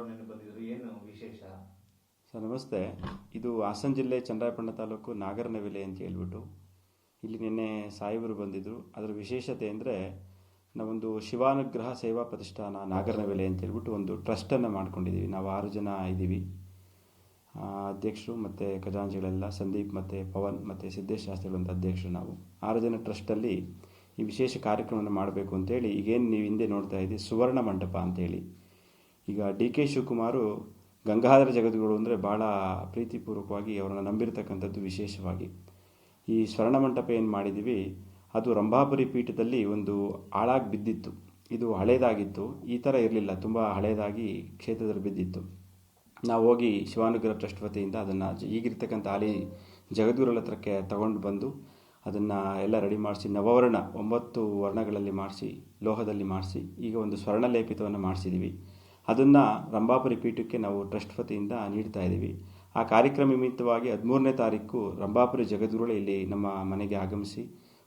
ಬಂದಿದ್ರು, ಏನು ವಿಶೇಷ? ಸರ್, ನಮಸ್ತೆ. ಇದು ಹಾಸನ ಜಿಲ್ಲೆ ಚನ್ನರಾಯಪಟ್ಟಣ ತಾಲೂಕು ನಾಗರನವಿಲೆ ಅಂತ ಹೇಳ್ಬಿಟ್ಟು ಇಲ್ಲಿ ನಿನ್ನೆ ಸಾಹೇಬರು ಬಂದಿದ್ದರು ಅದರ ವಿಶೇಷತೆ ಅಂದರೆ ನಾವೊಂದು ಶಿವಾನುಗ್ರಹ ಸೇವಾ ಪ್ರತಿಷ್ಠಾನ ನಾಗರನವಿಲೆ ಅಂತ ಹೇಳ್ಬಿಟ್ಟು ಒಂದು ಟ್ರಸ್ಟನ್ನು ಮಾಡ್ಕೊಂಡಿದ್ದೀವಿ. ನಾವು ಆರು ಜನ ಇದ್ದೀವಿ. ಅಧ್ಯಕ್ಷರು ಮತ್ತು ಖಜಾಂಜಿಗಳೆಲ್ಲ ಸಂದೀಪ್ ಮತ್ತು ಪವನ್ ಮತ್ತು ಸಿದ್ದೇಶ್ ಶಾಸ್ತ್ರಿಗಳಂತ ಅಧ್ಯಕ್ಷರು ನಾವು. ಆರು ಜನ ಟ್ರಸ್ಟಲ್ಲಿ ಈ ವಿಶೇಷ ಕಾರ್ಯಕ್ರಮವನ್ನು ಮಾಡಬೇಕು ಅಂತೇಳಿ ಈಗೇನು ನೀವು ಹಿಂದೆ ನೋಡ್ತಾ ಇದ್ದೀವಿ ಸುವರ್ಣ ಮಂಟಪ ಅಂತೇಳಿ ಈಗ ಡಿ ಕೆ ಶಿವಕುಮಾರು ಗಂಗಾಧರ ಜಗದ್ಗುರು ಅಂದರೆ ಭಾಳ ಪ್ರೀತಿಪೂರ್ವಕವಾಗಿ ಅವರನ್ನು ನಂಬಿರತಕ್ಕಂಥದ್ದು ವಿಶೇಷವಾಗಿ. ಈ ಸ್ವರ್ಣ ಮಂಟಪ ಏನು ಮಾಡಿದ್ದೀವಿ ಅದು ರಂಭಾಪುರಿ ಪೀಠದಲ್ಲಿ ಒಂದು ಹಾಳಾಗಿ ಬಿದ್ದಿತ್ತು. ಇದು ಹಳೇದಾಗಿತ್ತು. ಈ ಥರ ಇರಲಿಲ್ಲ. ತುಂಬ ಹಳೇದಾಗಿ ಕ್ಷೇತ್ರದಲ್ಲಿ ಬಿದ್ದಿತ್ತು. ನಾವು ಹೋಗಿ ಶಿವಾನುಗ್ರಹ ಟ್ರಸ್ಟ್ ವತಿಯಿಂದ ಅದನ್ನು ಈಗಿರ್ತಕ್ಕಂಥ ಹಾಲಿ ಜಗದ್ಗುರುಗಳ ಹತ್ರಕ್ಕೆ ತಗೊಂಡು ಬಂದು ಅದನ್ನು ಎಲ್ಲ ರೆಡಿ ಮಾಡಿಸಿ, ನವವರ್ಣ ಒಂಬತ್ತು ವರ್ಣಗಳಲ್ಲಿ ಮಾಡಿಸಿ, ಲೋಹದಲ್ಲಿ ಮಾಡಿಸಿ, ಈಗ ಒಂದು ಸ್ವರ್ಣ ಲೇಪಿತವನ್ನು ಮಾಡಿಸಿದ್ದೀವಿ ಅದನ್ನು ರಂಭಾಪುರಿ ಪೀಠಕ್ಕೆ ನಾವು ಟ್ರಸ್ಟ್ ವತಿಯಿಂದ ನೀಡ್ತಾ ಇದ್ದೀವಿ. ಆ ಕಾರ್ಯಕ್ರಮ ನಿಮಿತ್ತವಾಗಿ ಹದಿಮೂರನೇ ತಾರೀಕು ರಂಭಾಪುರಿ ಜಗದ್ಗುರುಗಳು ಇಲ್ಲಿ ನಮ್ಮ ಮನೆಗೆ ಆಗಮಿಸಿ,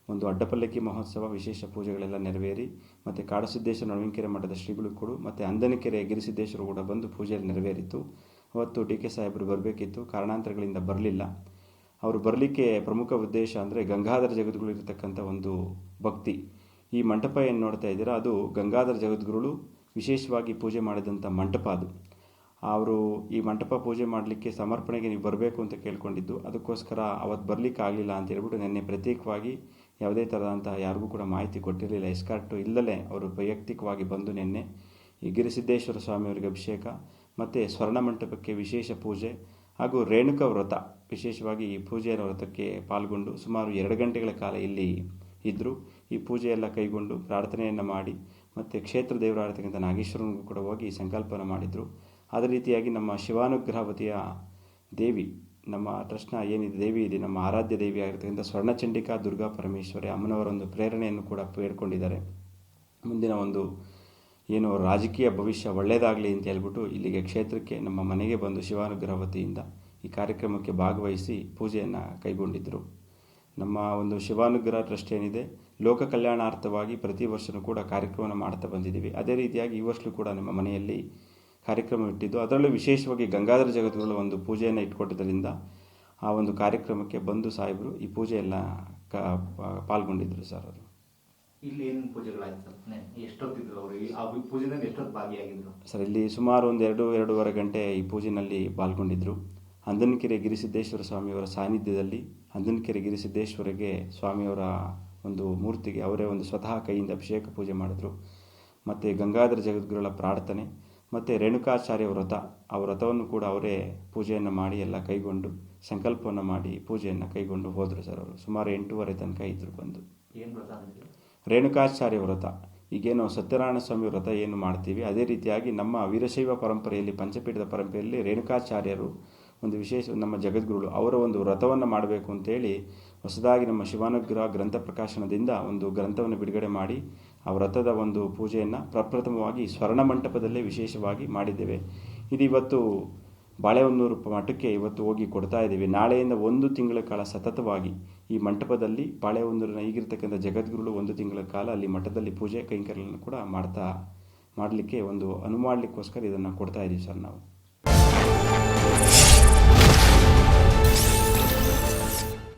ಒಂದು ಅಡ್ಡಪಲ್ಲಕ್ಕಿ ಮಹೋತ್ಸವ, ವಿಶೇಷ ಪೂಜೆಗಳೆಲ್ಲ ನೆರವೇರಿ, ಮತ್ತು ಕಾಡಸಿದ್ದೇಶ್ವರ ನವೀನಕೆರೆ ಮಠದ ಶ್ರೀಗಳು ಕೂಡ, ಮತ್ತು ಅಂದನಕೆರೆ ಗಿರಿಸಿದ್ದೇಶ್ವರ ಕೂಡ ಬಂದು ಪೂಜೆಯಲ್ಲಿ ನೆರವೇರಿತು. ಅವತ್ತು ಡಿ ಕೆ ಸಾಹೇಬರು ಬರಬೇಕಿತ್ತು, ಕಾರಣಾಂತರಗಳಿಂದ ಬರಲಿಲ್ಲ. ಅವರು ಬರಲಿಕ್ಕೆ ಪ್ರಮುಖ ಉದ್ದೇಶ ಅಂದರೆ ಗಂಗಾಧರ ಜಗದ್ಗುರು ಇರತಕ್ಕಂಥ ಒಂದು ಭಕ್ತಿ. ಈ ಮಂಟಪ ಏನು ನೋಡ್ತಾ ಇದ್ದೀರಾ, ಅದು ಗಂಗಾಧರ ಜಗದ್ಗುರುಳು ವಿಶೇಷವಾಗಿ ಪೂಜೆ ಮಾಡಿದಂಥ ಮಂಟಪ ಅದು. ಅವರು ಈ ಮಂಟಪ ಪೂಜೆ ಮಾಡಲಿಕ್ಕೆ ಸಮರ್ಪಣೆಗೆ ನೀವು ಬರಬೇಕು ಅಂತ ಕೇಳ್ಕೊಂಡಿದ್ದು, ಅದಕ್ಕೋಸ್ಕರ ಅವತ್ತು ಬರಲಿಕ್ಕೆ ಆಗಲಿಲ್ಲ ಅಂತ ಹೇಳ್ಬಿಟ್ಟು ನಿನ್ನೆ ಪ್ರತ್ಯೇಕವಾಗಿ ಯಾವುದೇ ಥರದಂಥ ಯಾರಿಗೂ ಕೂಡ ಮಾಹಿತಿ ಕೊಟ್ಟಿರಲಿಲ್ಲ. ಎಸ್ಕಾರ್ಟು ಇಲ್ಲದೆ ಅವರು ವೈಯಕ್ತಿಕವಾಗಿ ಬಂದು ನಿನ್ನೆ ಈ ಗಿರಿಸಿದ್ದೇಶ್ವರ ಸ್ವಾಮಿಯವರಿಗೆ ಅಭಿಷೇಕ ಮತ್ತು ಸ್ವರ್ಣ ಮಂಟಪಕ್ಕೆ ವಿಶೇಷ ಪೂಜೆ ಹಾಗೂ ರೇಣುಕ ವ್ರತ, ವಿಶೇಷವಾಗಿ ಈ ಪೂಜೆಯ ವ್ರತಕ್ಕೆ ಪಾಲ್ಗೊಂಡು ಸುಮಾರು ಎರಡು ಗಂಟೆಗಳ ಕಾಲ ಇಲ್ಲಿ ಇದ್ದರು. ಈ ಪೂಜೆಯೆಲ್ಲ ಕೈಗೊಂಡು ಪ್ರಾರ್ಥನೆಯನ್ನು ಮಾಡಿ ಮತ್ತು ಕ್ಷೇತ್ರ ದೇವರಾಗಿರ್ತಕ್ಕಂಥ ನಾಗೇಶ್ವರನಿಗೂ ಕೂಡ ಹೋಗಿ ಸಂಕಲ್ಪನ ಮಾಡಿದರು. ಅದೇ ರೀತಿಯಾಗಿ ನಮ್ಮ ಶಿವಾನುಗ್ರಹವತಿಯ ದೇವಿ, ನಮ್ಮ ಟ್ರಸ್ಟ್ನ ಏನಿದೆ, ದೇವಿ ಇದೆ ನಮ್ಮ ಆರಾಧ್ಯ ದೇವಿ ಆಗಿರ್ತಕ್ಕಂಥ ಸ್ವರ್ಣಚಂಡಿಕಾ ದುರ್ಗಾ ಪರಮೇಶ್ವರಿ ಅಮ್ಮನವರ ಒಂದು ಪ್ರೇರಣೆಯನ್ನು ಕೂಡ ಬೇಡ್ಕೊಂಡಿದ್ದಾರೆ ಮುಂದಿನ ಒಂದು ಏನು ರಾಜಕೀಯ ಭವಿಷ್ಯ ಒಳ್ಳೆಯದಾಗಲಿ ಅಂತ ಹೇಳ್ಬಿಟ್ಟು ಇಲ್ಲಿಗೆ ಕ್ಷೇತ್ರಕ್ಕೆ ನಮ್ಮ ಮನೆಗೆ ಬಂದು ಶಿವಾನುಗ್ರಹ ವತಿಯಿಂದ ಈ ಕಾರ್ಯಕ್ರಮಕ್ಕೆ ಭಾಗವಹಿಸಿ ಪೂಜೆಯನ್ನು ಕೈಗೊಂಡಿದ್ದರು ನಮ್ಮ ಒಂದು ಶಿವಾನುಗ್ರಹ ಟ್ರಸ್ಟ್ ಏನಿದೆ ಲೋಕ ಕಲ್ಯಾಣಾರ್ಥವಾಗಿ ಪ್ರತಿ ವರ್ಷವೂ ಕೂಡ ಕಾರ್ಯಕ್ರಮವನ್ನು ಮಾಡ್ತಾ ಬಂದಿದ್ದೀವಿ. ಅದೇ ರೀತಿಯಾಗಿ ಈ ವರ್ಷಲೂ ಕೂಡ ನಮ್ಮ ಮನೆಯಲ್ಲಿ ಕಾರ್ಯಕ್ರಮ ಇಟ್ಟಿದ್ದು ಅದರಲ್ಲೂ ವಿಶೇಷವಾಗಿ ಗಂಗಾಧರ ಜಗದ್ಗುರುಗಳ ಒಂದು ಪೂಜೆಯನ್ನು ಇಟ್ಕೊಟ್ಟಿದ್ದರಿಂದ ಆ ಒಂದು ಕಾರ್ಯಕ್ರಮಕ್ಕೆ ಬಂದು ಸಾಹೇಬರು ಈ ಪೂಜೆಯೆಲ್ಲ ಕ ಪಾಲ್ಗೊಂಡಿದ್ದರು ಸರ್ ಅವರು. ಇಲ್ಲಿ ಸರ್? ಇಲ್ಲಿ ಸುಮಾರು ಒಂದು ಎರಡು ಎರಡೂವರೆ ಗಂಟೆ ಈ ಪೂಜೆನಲ್ಲಿ ಪಾಲ್ಗೊಂಡಿದ್ದರು ಹಂದನಕೆರೆ ಗಿರಿಸಿದ್ದೇಶ್ವರ ಸ್ವಾಮಿಯವರ ಸಾನ್ನಿಧ್ಯದಲ್ಲಿ ಹಂದನಕೆರೆ ಗಿರಿಸಿದ್ದೇಶ್ವರಿಗೆ ಸ್ವಾಮಿಯವರ ಒಂದು ಮೂರ್ತಿಗೆ ಅವರೇ ಒಂದು ಸ್ವತಃ ಕೈಯಿಂದ ಅಭಿಷೇಕ ಪೂಜೆ ಮಾಡಿದ್ರು. ಮತ್ತು ಗಂಗಾಧರ ಜಗದ್ಗುರುಗಳ ಪ್ರಾರ್ಥನೆ ಮತ್ತು ರೇಣುಕಾಚಾರ್ಯ ವ್ರತ ಆ ವ್ರತವನ್ನು ಕೂಡ ಅವರೇ ಪೂಜೆಯನ್ನು ಮಾಡಿ ಎಲ್ಲ ಕೈಗೊಂಡು ಸಂಕಲ್ಪವನ್ನು ಮಾಡಿ ಪೂಜೆಯನ್ನು ಕೈಗೊಂಡು ಹೋದರು ಸರ್ ಅವರು. ಸುಮಾರು ಎಂಟೂವರೆ ತನಕ ಇದ್ದರು ಬಂದು. ಏನು ರೇಣುಕಾಚಾರ್ಯ ವ್ರತ. ಈಗೇನು ಸತ್ಯನಾರಾಯಣ ಸ್ವಾಮಿ ವ್ರತ ಏನು ಮಾಡ್ತೀವಿ. ಅದೇ ರೀತಿಯಾಗಿ ನಮ್ಮ ವೀರಶೈವ ಪರಂಪರೆಯಲ್ಲಿ ಪಂಚಪೀಠದ ಪರಂಪರೆಯಲ್ಲಿ ರೇಣುಕಾಚಾರ್ಯರು ಒಂದು ವಿಶೇಷ ನಮ್ಮ ಜಗದ್ಗುರುಗಳು ಅವರ ಒಂದು ವ್ರತವನ್ನು ಮಾಡಬೇಕು ಅಂತೇಳಿ ಹೊಸದಾಗಿ ನಮ್ಮ ಶಿವಾನುಗ್ರಹ ಗ್ರಂಥ ಪ್ರಕಾಶನದಿಂದ ಒಂದು ಗ್ರಂಥವನ್ನು ಬಿಡುಗಡೆ ಮಾಡಿ ಆ ವ್ರತದ ಒಂದು ಪೂಜೆಯನ್ನು ಪ್ರಪ್ರಥಮವಾಗಿ ಸ್ವರ್ಣ ಮಂಟಪದಲ್ಲೇ ವಿಶೇಷವಾಗಿ ಮಾಡಿದ್ದೇವೆ. ಇದು ಇವತ್ತು ಬಾಳೆಹೊನ್ನೂರು ಮಠಕ್ಕೆ ಇವತ್ತು ಹೋಗಿ ಕೊಡ್ತಾ ಇದ್ದೀವಿ. ನಾಳೆಯಿಂದ ಒಂದು ತಿಂಗಳ ಕಾಲ ಸತತವಾಗಿ ಈ ಮಂಟಪದಲ್ಲಿ ಬಾಳೆಹೊನ್ನೂರಿನ ಈಗಿರ್ತಕ್ಕಂಥ ಜಗದ್ಗುರುಗಳು ಒಂದು ತಿಂಗಳ ಕಾಲ ಅಲ್ಲಿ ಮಠದಲ್ಲಿ ಪೂಜೆ ಕೈಂಕರ್ಯಗಳನ್ನು ಕೂಡ ಮಾಡ್ತಾ, ಮಾಡಲಿಕ್ಕೆ ಒಂದು ಅನುಮಾಡಲಿಕ್ಕೋಸ್ಕರ ಇದನ್ನು ಕೊಡ್ತಾ ಇದ್ದೀವಿ ಸರ್ ನಾವು.